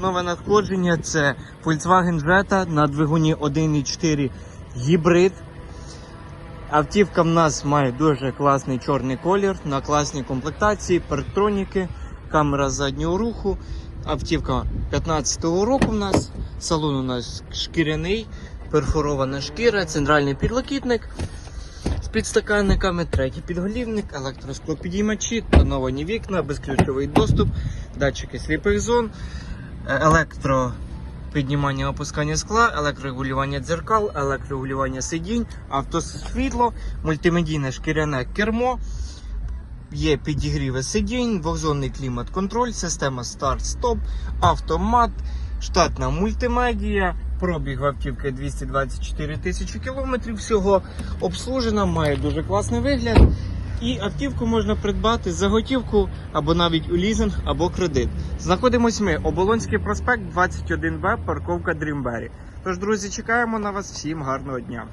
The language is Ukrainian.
Нове надходження це Volkswagen Jetta на двигуні 1.4 гібрид. Автівка в нас має дуже класний чорний колір на класній комплектації, парктроніки, камера заднього руху. Автівка 15-го року в нас. Салон у нас шкіряний, перфорована шкіра, центральний підлокітник з підстаканниками, третій підголівник, електросклопідіймачі, тоновані вікна, безключовий доступ, датчики сліпих зон, електро піднімання опускання скла, електрорегулювання дзеркал, електрорегулювання сидінь, автосвітло, мультимедійне шкіряне кермо. Є підігріви сидінь, двохзонний клімат-контроль, система старт-стоп, автомат, штатна мультимедія, пробіг автівки 224 тисячі кілометрів всього. Обслужена, має дуже класний вигляд. І автівку можна придбати за готівку або навіть у лізинг або кредит. Знаходимось ми Оболонський проспект 21Б, парковка Дрімбері. Тож, друзі, чекаємо на вас всім гарного дня.